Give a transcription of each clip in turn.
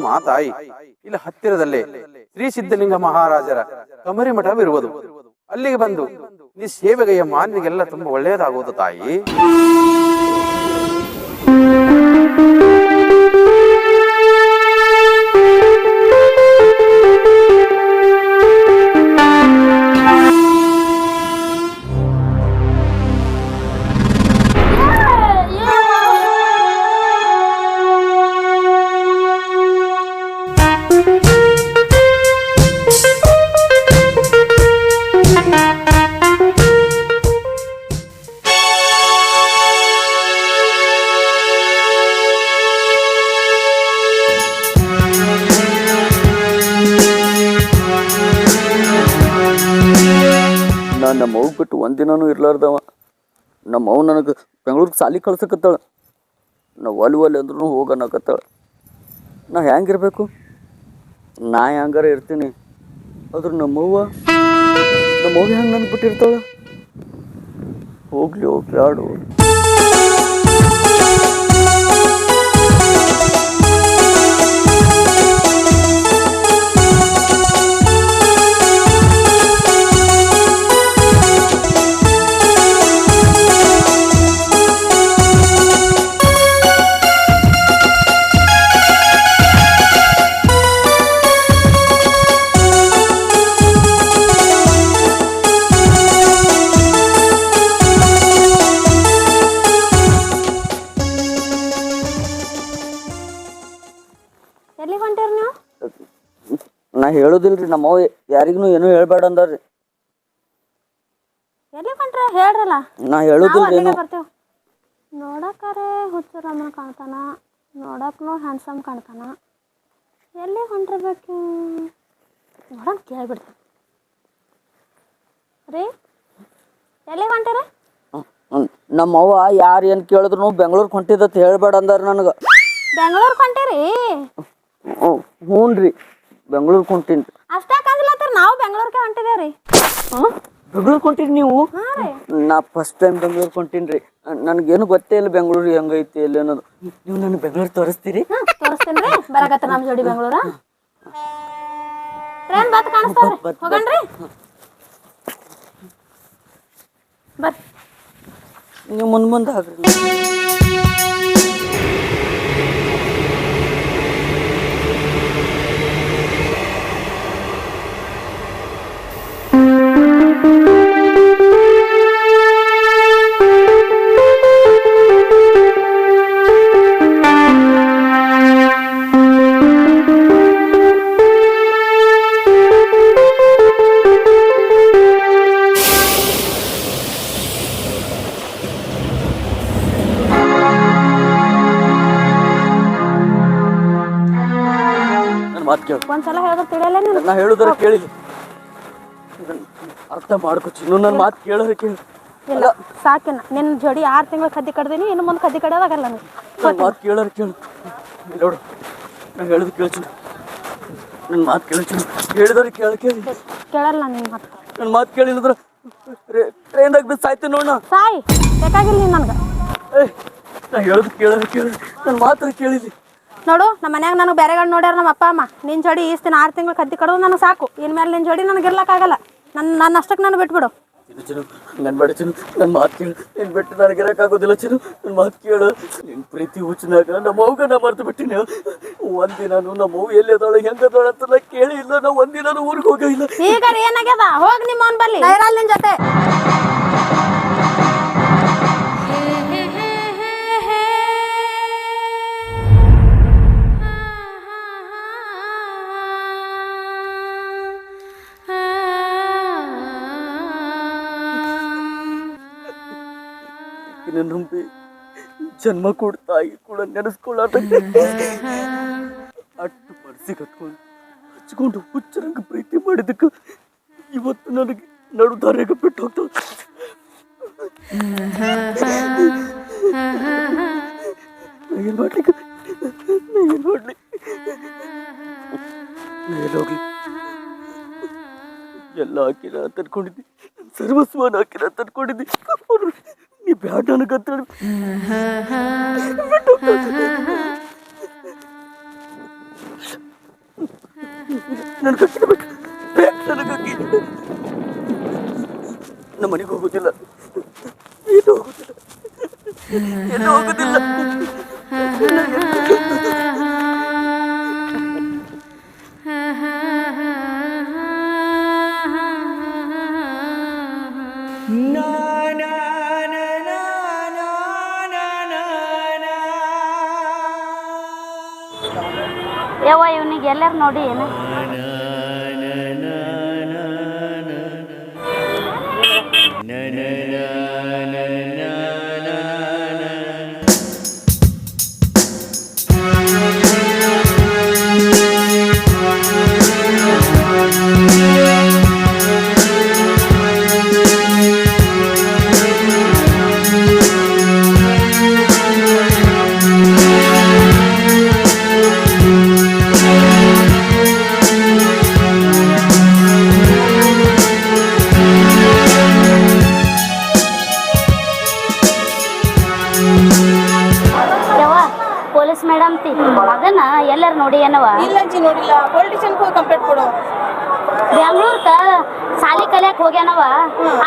ನೋಡಮ್ಮ ತಾಯಿ ಇಲ್ಲಿ, ಹತ್ತಿರದಲ್ಲೇ. ಶ್ರೀ ಸಿದ್ಧಲಿಂಗ ಮಹಾರಾಜರ ಕಮರಿ ಮಠವಿರುವುದು. ಅಲ್ಲಿಗೆ ಬಂದು ನೀ ಸೇವೆಗೆಯ ಮಾನ್ಯಗೆಲ್ಲ ತುಂಬಾ ಒಳ್ಳೆಯದಾಗುವುದು ತಾಯಿ. ಒಂದಿನೂ ಇರ್ಲಾರ್ದವ. ನಮ್ಮ ಅವ್ ನನಗೆ ಬೆಂಗ್ಳೂರಿಗೆ ಸಾಲಿ ಕಳ್ಸಕತ್ತಾಳ. ನಾ ಒಲಿ ಒಲಿ ಅಂದ್ರೂ ಹೋಗನಕತ್ತಾಳ. ನಾ ಹೆಂಗಿರ್ಬೇಕು? ನಾ ಹೆಂಗಾರ ಇರ್ತೀನಿ. ಆದ್ರೆ ನಮ್ಮವ್ವ ನಮ್ಮವ್ವ ಹೆಂಗೆ ನನ್ಗೆ ಬಿಟ್ಟಿರ್ತಾಳೆ? ಹೋಗ್ಲಿ ಹೋಗ್ಲಿ ಆಡು. ನಾ ಹೇಳೋದಿಲ್ರಿ ನಮ್ಮವ್ವ ಯಾರಿಗೂ ಏನೂ ಹೇಳ್ಬೇಡ ಅಂದಾರ್ರಿ ಎಲ್ಲಿ ಹೊಂಟ್ರಿ? ಹೇಳ್ರಲ್ಲ. ನಾ ನಾವು ಹೇಳೋದಿಲ್ರಿ ಅಲ್ಲಿಗೆ ಏನು ಬರ್ತೇವೆ. ನೋಡಕ್ಕಾರೆ ಹುಚ್ಚರಮ್ಮನ ಕಾಣ್ತಾನ. ನೋಡಕ್ಕೂ ಹ್ಯಾಂಡ್ಸಮ್ ಕಾಣ್ತಾನ. ಎಲ್ಲಿ ಹೊಂಟಿರ್ಬೇಕು? ನೋಡಕ್ ಕೇಳ್ಬಿಡ್ತೇವೆ. ರೀ ಎಲ್ಲಿ ಹೊಂಟಿರಿ? ನಮ್ಮವ್ವ ಯಾರು ಏನು ಕೇಳಿದ್ರು ಬೆಂಗ್ಳೂರ್ಗೆ ಹೊಂಟಿದತ್ ಹೇಳ್ಬೇಡ ಅಂದಾರ ನನಗೆ. ಬೆಂಗಳೂರಿಗೆ ಹೊಂಟಿರಿ? ಹ್ಞೂ ರೀ ಬೆಂಗ್ಳೂರ್ಗೆ ಹೊಂಟೀನಿ ಅಷ್ಟೇ ತರ ನಾವು ಬೆಂಗಳೂರಿಗೆ ಹೊಂಟಿದೇವ್ರಿ. ರೀ ಬೆಂಗ್ಳೂರ್ಗೆ ಹೊಂಟೀರಿ ನೀವು? ನಾ ಫಸ್ಟ್ ಟೈಮ್ ಬೆಂಗಳೂರು ಹೊಂಟೀನಿ ರೀ ನನಗೇನು ಗೊತ್ತೇ ಇಲ್ಲ ಬೆಂಗಳೂರು ಹೆಂಗೈತಿ ಎಲ್ಲಿ ಅನ್ನೋದು. ನೀವು ನನಗೆ ಬೆಂಗಳೂರು ತೋರಿಸ್ತೀರಿ? ತೋರಿಸ್ತೀನಿ ರೀ. ಬರಾಕತ್ತ ನಮ್ಮ ಜೋಡಿ ಬೆಂಗಳೂರ. ಟ್ರೈನ್ ಬತ್ ಕಾಣಿಸ್ತಾವ್ರಿ ಹೋಗಣ್ರಿ. ಬರ್ರಿ ನೀವು ಮುಂದೆ ಮುಂದೆ ಹಾಕ್ರಿ ಮಾತು ಕೇಳು. ಒಂದ್ಸಲ ಹೇಳಿದ್ರೆ ತಿಳಿಯಲ್ಲ ನೀನು? ನಾ ಹೇಳುದರ ಕೇಳಿ ಅರ್ಥ ಮಾಡ್ಕೊ ಚಿನ್ನು ನನ್ನ ಮಾತು ಕೇಳೋರು ಕೇಳಿ. ಇಲ್ಲ ಸಾಕಿನ. ನಿನ್ನ ಜೋಡಿ ಆರು ತಿಂಗಳು ಕದ್ದಿ ಕಡ್ದೀನಿ ಇನ್ನು ಮುಂದೆ ಕದ್ದಿ ಕಡಿಯೋದಾಗಲ್ಲ ನನಗೆ ನನ್ನ ಮಾತು ಕೇಳೋರು ಕೇಳು. ನೋಡು. ನಾ ಹೇಳುದು ಕೇಳು ಚಿನ್ನು. ನನ್ನ ಮಾತು ಕೇಳು ಚಿನ್ನು. ಹೇಳಿದವ್ರಿಗೆ ಕೇಳ ಕೇಳಿ. ಕೇಳಲ್ಲ ನಿನ್ನ ಮಾತು ನನ್ನ ಮಾತು ಕೇಳಿಲ್ಲದ್ರ ಟ್ರೈನ್ದಾಗ ಬಿದ್ದು ಸಾಯ್ತೀನಿ ನೋಡ ಸಾಯಿ. ಬೇಕಾಗಿಲ್ಲ ನೀನು ನನಗೆ. ಏಯ್ ನಾ ಹೇಳುದು ಕೇಳೋರು ಕೇಳಿ. ನನ್ನ ಮಾತ್ರ ಕೇಳಿಲಿ ನೋಡು ನಮ್ಮ ಮನ್ಯಾಗ ನನಗೆ ಬೇರೆಗಳು ನೋಡ್ಯಾರ ನಮ್ಮ ಅಪ್ಪ ಅಮ್ಮ. ನಿನ್ನ ಜೋಡಿ ಈಸ್ತಿನ ಆರು ತಿಂಗಳು ಕದ್ದಿ ಕಡೋದು ನನಗೆ ಸಾಕು. ಇನ್ಮೇಲೆ ನಿನ್ನ ಜೋಡಿ ನನಗೆ ಇರ್ಲಕ್ಕಾಗಲ್ಲ. ನನ್ನ ನನ್ನ ಅಷ್ಟಕ್ಕೆ ನಾನು ಬಿಟ್ಬಿಡು. ಚಿನ್ನು ಚಿನ್ನು ನನ್ನ ಬೇಡ ಚಿನ್ನು ನನ್ನ ಮಾತು ಕೇಳು. ನಿನ್ ಬಿಟ್ಟು ನನಗೆ ಇರೋಕ್ಕಾಗೋದಿಲ್ಲ ಚಿನ್ನು ನನ್ನ ಮಾತು ಕೇಳು. ನಿನ್ನ ಪ್ರೀತಿ ಹುಚ್ಚಿನಾಗ ನಮ್ಮ ಅವ್ಗ ನಾ ಮರ್ತು ಬಿಟ್ಟಿನಿ. ಒಂದಿನಾನು ನಮ್ಮ ಅವ್ವ ಎಲ್ಲಿ ಅದಾಳ ಹೆಂಗ ಅದಾಳ ಅಂತ ನಾ ಕೇಳಿ ಇಲ್ಲ. ನಾ ಒಂದಿನಾನು ಊರಿಗೆ ಹೋಗಿಲ್ಲ ಈಗ ರೀ ಏನಾಗ್ಯದ? ಹೋಗಿ ನಿಮ್ಮ ಅವನ್ ಬಲ್ಲಿ ನಿನ್ನ ಜೊತೆ. ನಂಬಿ ಜನ್ಮ ಕೂಡ ತಾಯಿ ಕೂಡ ನೆನೆಸ್ಕೊಳ್ಳೋದಕ್ಕೆ ಅಟ್ಟು ಪಡಿಸಿ ಕಟ್ಕೊಂಡು ಹಚ್ಕೊಂಡು ಹುಚ್ಚರಂಗ ಪ್ರೀತಿ ಮಾಡಿದಕ್ಕೆ ಇವತ್ತು ನನಗೆ ನಡು ದಾರ್ಯಾಗ ಬಿಟ್ಟು ಹೋಗ್ತಾವ ಏನ್ ಮಾಡ್ಲಿಕ್ಕೆ? ಏನ್ ಮಾಡ್ಲಿ? ಹೋಗ್ಲಿ? ಎಲ್ಲ ಹಾಕಿನ ತನ್ಕೊಂಡಿದ್ದಿ ಸರ್ವಸ್ವನ ಹಾಕಿನ ತನ್ಕೊಂಡಿದ್ದಿ ನೀ ಬ್ಯಾಡ ನನಗಂತೇಳಿ ನನಗೆ ಅಕ್ಕಿ ಬೇಕು ನಮ್ಮ ಮನೆಗೆ ಹೋಗೋದಿಲ್ಲ. ಎಲ್ಲೂ ಹೋಗೋದಿಲ್ಲ. ಎಲ್ಲೂ ಹೋಗೋದಿಲ್ಲ. ಎಲ್ಲಾರು ನೋಡಿ ಏನು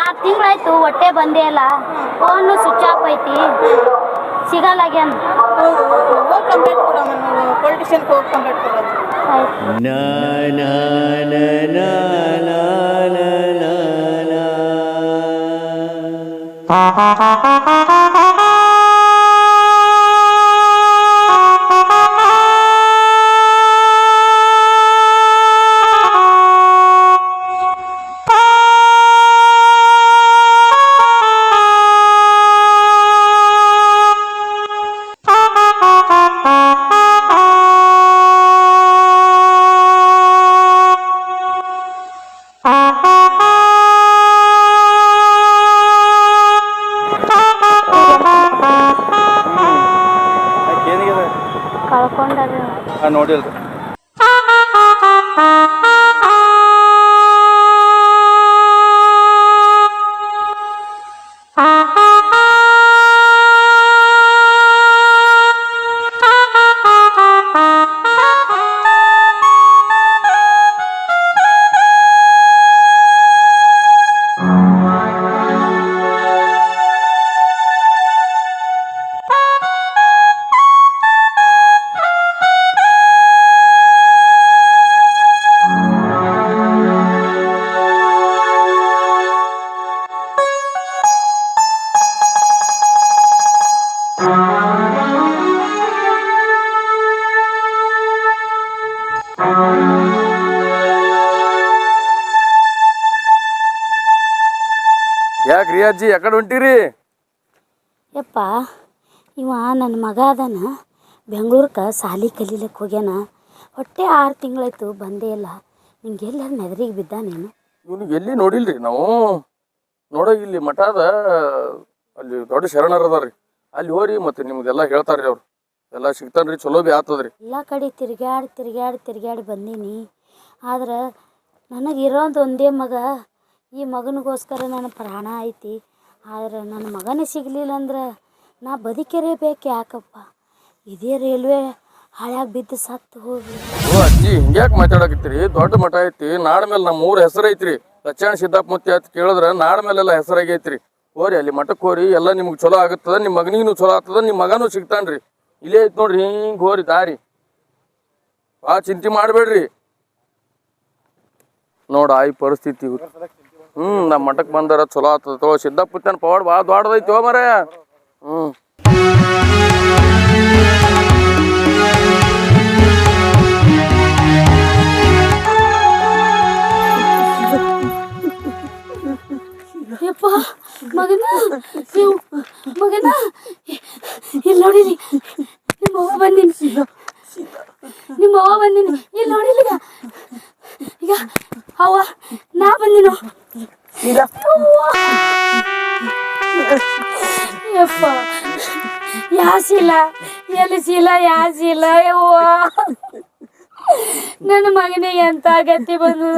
ಆರು ತಿಂಗಳಾಯ್ತು ಹೊಟ್ಟೆ ಬಂದೇ ಅಲ್ಲ ಫೋನು ಸ್ವಿಚ್ ಆಫ್ ಐತಿ. ಸಿಗಲ್ಲಾಗ್ಯಾನ. ಹೋಗಿ ಕಂಪ್ಲೇಂಟ್ ಕೊಡು ಪೊಲಿಟಿಷಿಯನ್ ಹೋಗಿ ಕಂಪ್ಲೇಂಟ್ ಕೊಡು ಆಯ್ತು. ಯಾಕ್ರಿ ಅಜ್ಜಿ? ಯಾಕಡೆ ಹೊಂಟಿರಿ? ಯಪ್ಪ ಇವ ನನ್ನ ಮಗ ಅದಾನ ಬೆಂಗ್ಳೂರ್ಗೆ ಸಾಲಿ ಕಲೀಲಿಕ್ಕೆ ಹೋಗ್ಯಾನ. ಹೊಟ್ಟೆ ಆರು ತಿಂಗಳಾಯ್ತು ಬಂದೇ ಇಲ್ಲ. ನಿಂಗೆ ಎಲ್ಲ ನೆದರಿಗೆ ಬಿದ್ದ ನೀನು? ಇವ್ನಿಗೆ ಎಲ್ಲಿ ನೋಡಿಲ್ರಿ ನಾವು? ನೋಡೋ ಇಲ್ಲಿ ಮಠ ಅದ ಅಲ್ಲಿ ದೊಡ್ಡ ಶರಣರ ಅದಾರ್ರಿ. ಅಲ್ಲಿ ಹೋರಿ ಮತ್ತೆ ನಿಮ್ಗೆಲ್ಲ ಹೇಳ್ತಾರ್ರಿ ಅವ್ರು. ಎಲ್ಲ ಸಿಗ್ತಾನ್ರಿ ಚಲೋ ಬಿ ಆತದ್ರಿ. ಎಲ್ಲ ಕಡೆ ತಿರ್ಗ್ಯಾಡಿ ತಿರ್ಗ್ಯಾಡಿ ತಿರ್ಗ್ಯಾಡಿ ಬಂದೀನಿ. ಆದ್ರೆ ನನಗೆ ಇರೋದು ಒಂದೇ ಮಗ ಈ ಮಗನಿಗೋಸ್ಕರ ನನ್ನ ಪ್ರಾಣ ಐತಿ, ಆದ್ರೆ ನನ್ನ ಮಗನೇ ಸಿಗಲಿಲ್ಲ ಅಂದ್ರೆ ನಾ ಬದುಕಿರಬೇಕು ಯಾಕಪ್ಪ? ಇದೇ ರೈಲ್ವೆ ಹಳ್ಯಾಗ ಬಿದ್ದು ಸತ್ತು ಹೋಗಿ. ಓ ಅಜ್ಜಿ, ಹಿಂಗ್ಯಾಕ್ ಮಾತಾಡಕತ್ತೀರಿ? ದೊಡ್ಡ ಮಠ ಐತಿ, ನಾಡ ಮೇಲೆ ನಮ್ಮ ಊರ ಹೆಸರು ಐತ್ರಿ ಲಕ್ಷಣ ಸಿದ್ದಪ್ಪ ಮುತ್ತಿ ಅಂತ ಕೇಳಿದ್ರೆ ನಾಡ ಮೇಲೆಲ್ಲ ಹೆಸರಾಗೈತ್ರಿ. ಹೋರಿ, ಅಲ್ಲಿ ಮಠಕ್ಕೆ ಹೋರಿ, ಎಲ್ಲ ನಿಮ್ಗೆ ಚಲೋ ಆಗತ್ತದ ನಿಮ್ಮ ಮಗನಿಗೂ ಚಲೋ ಆಗ್ತದ ನಿಮ್ಮ ಮಗನೂ ಸಿಗ್ತಾನ್ರಿ. ಇಲ್ಲೇ ಐತಿ ನೋಡ್ರಿ, ಹಿಂಗೆ ಹೋರಿ, ದಾರಿ. ಆ ಚಿಂತೆ ಮಾಡಬೇಡ್ರಿ. ನೋಡ ಈ ಪರಿಸ್ಥಿತಿ ಹ್ಮ್ ನಮ್ಮ ಮಠಕ್ಕೆ ಬಂದಾರ, ಚಲೋ ಆಗ್ತದ ತಗೋ. ಪವಾಡ್ ಭಾಳ ದೊಡ್ಡದೈತಿ ಮರ ಹ್ಮ್. ಯಪ್ಪ, ಮಗನ, ನೀವು, ಮಗನ, ಇಲ್ಲಿ ನೋಡಿಲಿ ನಿಮ್ಮ ಅವ್ವ ಬಂದಿನಿ. ನಿಮ್ಮ ಅವ್ವ ಬಂದಿನಿ. ಇಲ್ಲಿ ನೋಡಿಲಿ ಈಗ. ಈಗ ಅವ್ವ, ನಾ ಬಂದಿನು. ಯಪ್ಪ. ಯಾ ಶೀಲ? ಎಲ್ಲಿ ಶೀಲ? ಯಾ ಶೀಲ? ಯವ್ವ. ನನ್ನ ಮಗನಿಗೆ ಎಂತ ಗತಿ ಬಂದು?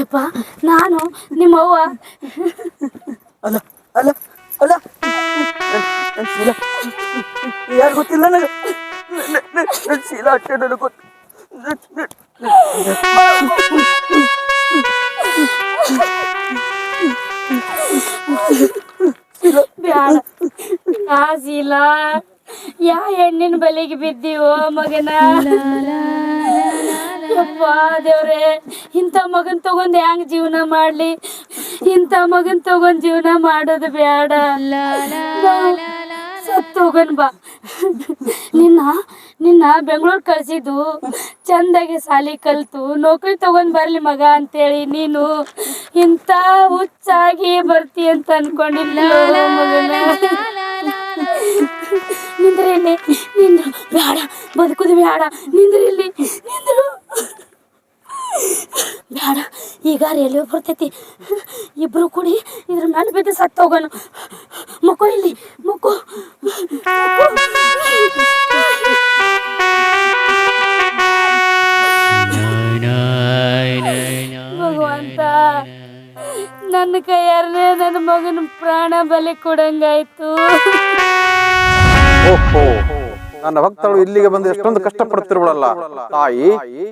ಯಪ್ಪ ನಾನು ನಿಮ್ಮವ್ವ. ಅಲ್ಲ ಅಲ್ಲ ಅಲ್ಲ. ಶೀಲ ಯಾರು ಗೊತ್ತಿಲ್ಲ ನನಗೆ? ನನ್ ಶೀಲ ಅಟ್ಟೆ ನನಗೆ ಗೊತ್ತು. ಬ್ಯಾಡ ಕಾಸಿಲ್ಲ ಯಾ ಹೆಣ್ಣಿನ ಬಲಿಗೆ ಬಿದ್ದೀವೋ ಮಗನ? ದೇವ್ರೆ, ಇಂಥ ಮಗನ್ ತಗೊಂಡ್ ಹೆಂಗ್ ಜೀವನ ಮಾಡ್ಲಿ? ಇಂಥ ಮಗನ್ ತಗೊಂಡ್ ಜೀವನ ಮಾಡೋದು ಬೇಡ. ಸತ್ತೋಗನ್ ಬಾ ನಿನ್ನ ನಿನ್ನ ಬೆಂಗಳೂರು ಕಳ್ಸಿದ್ದು ಚಂದಾಗಿ ಸಾಲಿ ಕಲ್ತು ನೌಕರಿ ತಗೊಂಡ್ ಬರ್ಲಿ ಮಗ ಅಂತೇಳಿ ನೀನು ಇಂಥ ಹುಚ್ಚಾಗಿ ಬರ್ತಿ ಅಂತ ಅನ್ಕೊಂಡಿಲ್ಲ ನಿಂದ್ರಿ ನಿಂದ್ರು ಬೇಡ ಬದುಕುದು ಬೇಡ ನಿಂದ್ರಿ ಇಲ್ಲಿ, ನಿಂದ್ರು. ಬೇಡ ಈಗ ರೈಲ್ವೆ ಬರ್ತೈತಿ. ಇಬ್ರು ಕುಡಿ ಇದ್ರ ಮೇಲೆ ಬಿದ್ದು ಹೋಗೋನು ಮಕ್ಕೋ ಇಲ್ಲಿ, ಮಕ್ಕೋ. ಭಗವಂತ, ನನ್ನ ಕೈಯಾರನೇ ನನ್ನ ಮಗನ ಪ್ರಾಣ ಬಲಿ ಕೊಡಂಗಾಯ್ತು. ಓಹೋ. ನನ್ನ ಭಕ್ತರು ಇಲ್ಲಿಗೆ ಬಂದು ಎಷ್ಟೊಂದು ಕಷ್ಟಪಡುತ್ತಿರುವಳಲ್ಲ. ತಾಯಿ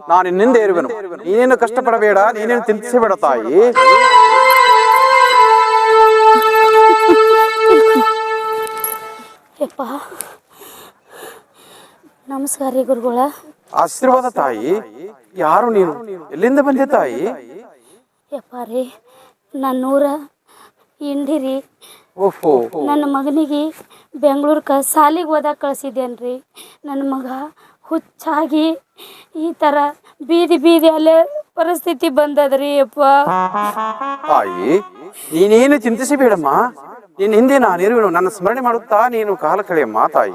ನಾನು ನಿನ್ನಿಂದ ಇರುವೆನು ನೀನೇನು ಕಷ್ಟಪಡಬೇಡ ನೀನೇನು ಚಿಂತಿಸಬೇಡ ತಾಯಿ. ಯಪ್ಪ. ನಮಸ್ಕಾರ ರೀ ಗುರುಗಳ. ಆಶೀರ್ವಾದ ತಾಯಿ. ಯಾರು ನೀನು? ಎಲ್ಲಿಂದ ಬಂದೆ ತಾಯಿ? ಯಪ್ಪ ರೀ ನನ್ನೂರ ಹಿಂಡಿರಿ ಓಹೋ. ನನ್ನ ಮಗನಿಗೆ ಬೆಂಗ್ಳೂರ್ಗೆ ಸಾಲಿಗೆ ಓದಕ್ಕೆ ಕಳ್ಸಿದ್ದೇನೆ ರೀ ನನ್ನ ಮಗ ಹುಚ್ಚಾಗಿ ಈ ಥರ ಬೀದಿ ಬೀದಿ ಅಲ್ಲೇ ಪರಿಸ್ಥಿತಿ ಬಂದದ್ರಿ ಅಪ್ಪ ತಾಯಿ ನೀನೇನು ಚಿಂತಿಸಬೇಡಮ್ಮ ನಿನ್ನ ಹಿಂದೆ ನಾನು ಇರುವೆನು ನನ್ನ ಸ್ಮರಣೆ ಮಾಡುತ್ತಾ ನೀನು ಕಾಲ ಕಳೆಯಮ್ಮ ತಾಯಿ.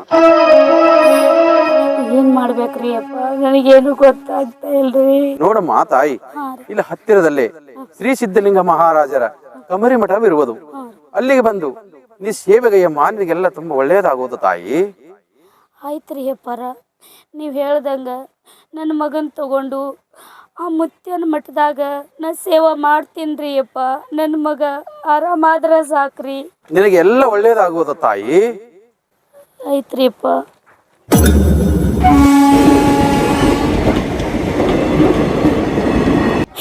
ಏನು ಮಾಡ್ಬೇಕ್ರಿ ಅಪ್ಪ ನನಗೇನು ಗೊತ್ತಾಗ್ತಾ ಇಲ್ರಿ. ನೋಡಮ್ಮ ತಾಯಿ ಇಲ್ಲಿ ಹತ್ತಿರದಲ್ಲೇ ಶ್ರೀ ಸಿದ್ಧಲಿಂಗ ಮಹಾರಾಜರ ಕಮರಿ ಮಠವಿರುವುದು. ಅಲ್ಲಿಗೆ ಬಂದು ನೀ ಸೇವೆಗೆ ಮಾನವಿಗೆಲ್ಲ ತುಂಬಾ ಒಳ್ಳೇದಾಗುವುದು ತಾಯಿ. ಆಯ್ತ್ರಿ ರೀ ಅಪ್ಪಾರ ನೀವು ಹೇಳ್ದಂಗೆ ನನ್ನ ಮಗನ ತಗೊಂಡು ಆ ಮುತ್ಯನ ಮಠದಾಗ ನಾ ಸೇವೆ ಮಾಡ್ತೀನಿ ಅಪ್ಪ ನನ್ನ ಮಗ ಆರಾಮಾದ್ರ ಸಾಕ್ರಿ. ನಿನಗೆ ಎಲ್ಲ ಒಳ್ಳೇದಾಗುವುದು ತಾಯಿ. ಆಯ್ತು ರೀ ಅಪ್ಪ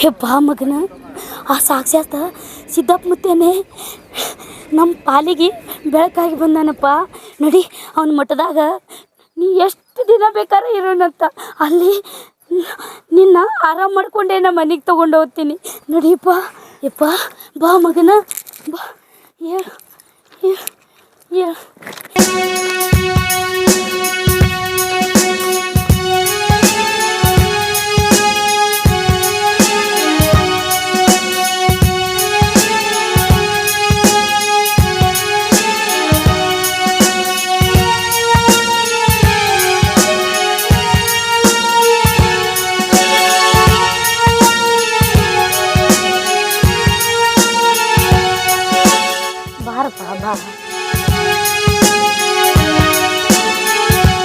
ಹೆಪ್ಪ ಮಗನ? ಆ ಸಾಕ್ಷಾತ್ ಸಿದ್ದಪ್ಪ ಮುತ್ತೇನೆ ನಮ್ಮ ಪಾಲಿಗೆ ಬೆಳಕಾಗಿ ಬಂದಾನಪ್ಪ. ನೋಡಿ, ಅವನ ಮಠದಾಗ ನೀ ಎಷ್ಟು ದಿನ ಬೇಕಾದ್ರೆ ಇರೋಣಂತ ಅಲ್ಲಿ ನಿನ್ನ ಆರಾಮ ಮಾಡ್ಕೊಂಡೆ ನಮ್ಮ ಮನೆಗೆ ತೊಗೊಂಡು ಹೋಗ್ತೀನಿ. ನೋಡಿಯಪ್ಪ, ಯಪ್ಪ, ಬಾ ಮಗನ, ಬಾ. ಏ ಹೇಳು ಹೇಳು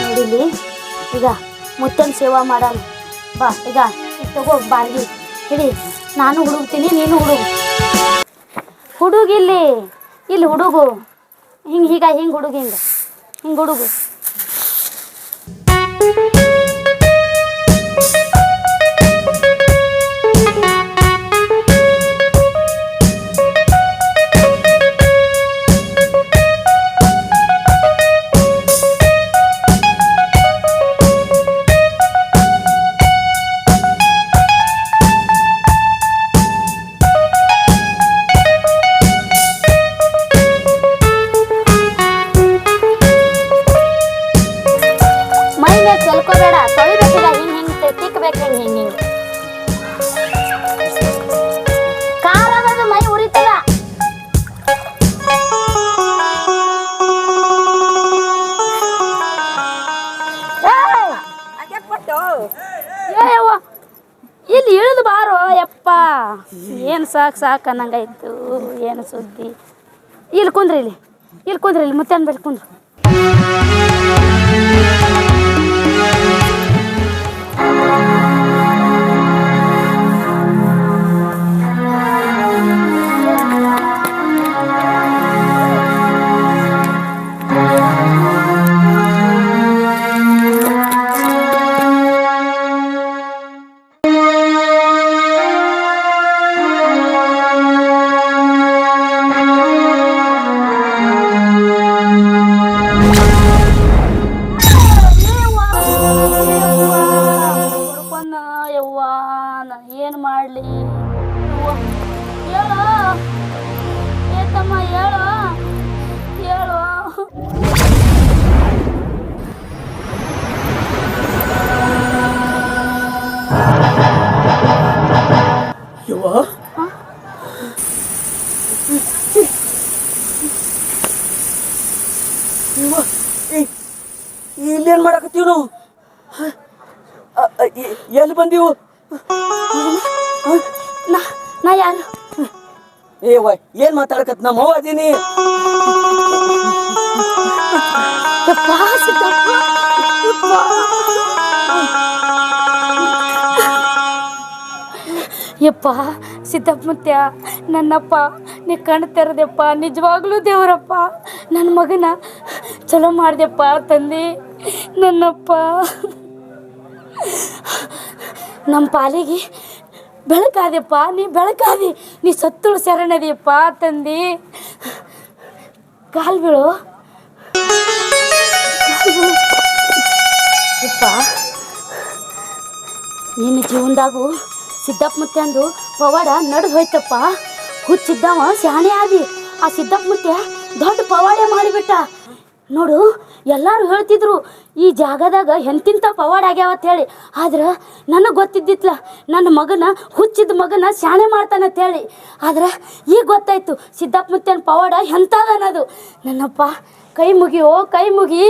ನೋಡಿಲಿ ಈಗ ಮುತ್ತನ ಸೇವಾ ಮಾಡಲ್ಲ ಬಾ, ಈಗ ತಗೋ ಬಾಳ್ಗಿ ಹೇಳಿ ನಾನು ಹುಡುಗ್ತೀನಿ ನೀನು ಹುಡುಗ. ಹುಡುಗಿಲ್ಲಿ, ಇಲ್ಲಿ ಹುಡುಗು. ಹಿಂಗೆ ಹೀಗ ಹಿಂಗೆ ಹುಡುಗ ಹಿಂಗೆ. ಹಿಂಗೆ ಹುಡುಗು. ಏನು ಸಾಕು ಸಾಕು ಅನ್ನಂಗಾಯ್ತು, ಏನು ಸುದ್ದಿ. ಇಲ್ಲಿ ಕುಂದ್ರಿ ಇಲ್ಲಿ ಇಲ್ಲಿ ಕುಂದ್ರಿ ಇಲ್ಲಿ ಮುತ್ತೆ ಅನ್ಬೇಡಿ ಕುಂದ್ರು. ಅಲ್ವಾ ಇಲ್ಲೇನ್ ಮಾಡಾಕತ್ತೀವಿ ನಾವು ಎಲ್ಲಿ ಬಂದೀವು ನಾ ನಾ ಯಾರು ಏ ವೈ ಏನ್ ಮಾತಾಡಕತ್ ನಮ್ಮ ಅವ್ವ ಅದೀನಿ ಸಿದ್ದಪ್ಪ ಯಪ್ಪ. ಸಿದ್ದಪ್ಪತ್ಯ, ನನ್ನಪ್ಪ, ನೀ ಕಣ್ ತೆರೆದಪ್ಪ ನಿಜವಾಗ್ಲೂ ದೇವರಪ್ಪ ನನ್ನ ಮಗನ ಚಲೋ ಮಾಡಿದೆಪ್ಪ ತಂದೆ, ನನ್ನಪ್ಪ. ನಮ್ಮ ಪಾಲಿಗೆ ಬೆಳಕಾದ್ಯಪ್ಪ, ನೀ ಬೆಳಕಾದಿ, ನೀ ಸತ್ತುಳು ಶರಣದಿಯಪ್ಪ ತಂದಿ. ಕಾಲು ಬೀಳು. ನಿನ್ನ ಜೀವನದಾಗು ಸಿದ್ದಪ್ಪ ಮುತ್ಯಂದು ಪವಾಡ ನಡೆದು ಹೋಯ್ತಪ್ಪ. ಹುಚ್ಚಿದ್ದವ ಶಾಣೆ ಆದಿ. ಆ ಸಿದ್ದಪ್ಪ ಮುತ್ತೆ ದೊಡ್ಡ ಪವಾಡೆ ಮಾಡಿಬಿಟ್ಟ. ನೋಡು, ಎಲ್ಲರೂ ಹೇಳ್ತಿದ್ರು, ಈ ಜಾಗದಾಗ ಎಂತಿಂಥ ಪವಾಡ ಆಗ್ಯಾವತ್ ಹೇಳಿ ಆದ್ರೆ ನನಗೆ ಗೊತ್ತಿದ್ದಿತ್ಲ ನನ್ನ ಮಗನ, ಹುಚ್ಚಿದ ಮಗನ ಶಾಣೆ ಮಾಡ್ತಾನಂತ ಹೇಳಿ ಆದ್ರೆ ಈಗ ಗೊತ್ತಾಯ್ತು ಸಿದ್ದಪ್ಪ ಮುತ್ತೆ ಪವಾಡ ಎಂಥದ ಅನ್ನೋದು ನನ್ನಪ್ಪ, ಕೈ ಮುಗಿಯೋ, ಕೈ ಮುಗಿ.